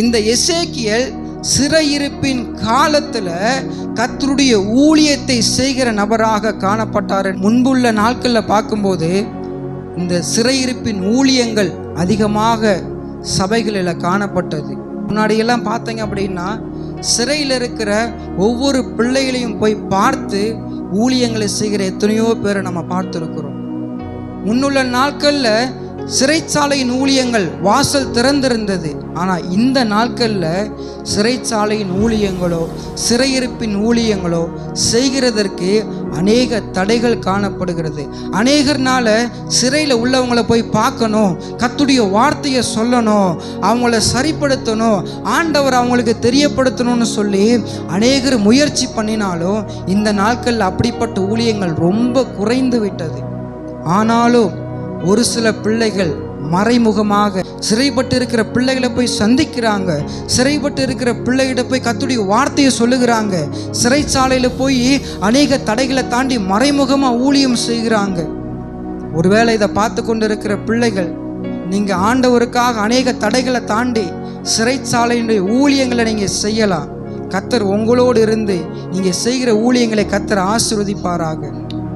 இந்த எசேக்கியல் சிறையிருப்பின் காலத்தில் கத்தருடைய ஊழியத்தை செய்கிற நபராக காணப்பட்டார். முன்புள்ள நாட்களில் பார்க்கும்போது இந்த சிறையிருப்பின் ஊழியங்கள் அதிகமாக சபைகளில் காணப்பட்டது. முன்னாடியெல்லாம் பார்த்தீங்க அப்படின்னா சிறையில் இருக்கிற ஒவ்வொரு பிள்ளைகளையும் போய் பார்த்து ஊழியங்களை செய்கிற எத்தனையோ பேரை நம்ம பார்த்துருக்குறோம். முன்னுள்ள நாட்களில் சிறைச்சாலையின் ஊழியங்கள் வாசல் திறந்திருந்தது. ஆனால் இந்த நாட்களில் சிறைச்சாலையின் ஊழியங்களோ சிறையிருப்பின் ஊழியங்களோ செய்கிறதற்கு அநேக தடைகள் காணப்படுகிறது. அநேகர்னால சிறையில் உள்ளவங்கள போய் பார்க்கணும் கத்துடைய வார்த்தையை சொல்லணும் அவங்கள சரிப்படுத்தணும் ஆண்டவர் அவங்களுக்கு தெரியப்படுத்தணும்னு சொல்லி அநேகர் முயற்சி பண்ணினாலும் இந்த நாட்களில் அப்படிப்பட்ட ஊழியங்கள் ரொம்ப குறைந்து விட்டது. ஆனாலும் ஒரு சில பிள்ளைகள் மறைமுகமாக சிறைப்பட்டு இருக்கிற பிள்ளைகளை போய் சந்திக்கிறாங்க. சிறைப்பட்டு இருக்கிற பிள்ளைகிட்ட போய் கத்துடைய வார்த்தையை சொல்லுகிறாங்க. சிறைச்சாலையில் போய் அநேக தடைகளை தாண்டி மறைமுகமாக ஊழியம் செய்கிறாங்க. ஒருவேளை இதை பார்த்து கொண்டு இருக்கிற பிள்ளைகள் நீங்கள் ஆண்டவருக்காக அநேக தடைகளை தாண்டி சிறைச்சாலையினுடைய ஊழியங்களை நீங்கள் செய்யலாம். கத்தர் உங்களோடு இருந்து நீங்கள் செய்கிற ஊழியங்களை கத்தர் ஆசிர்வதிப்பாராக.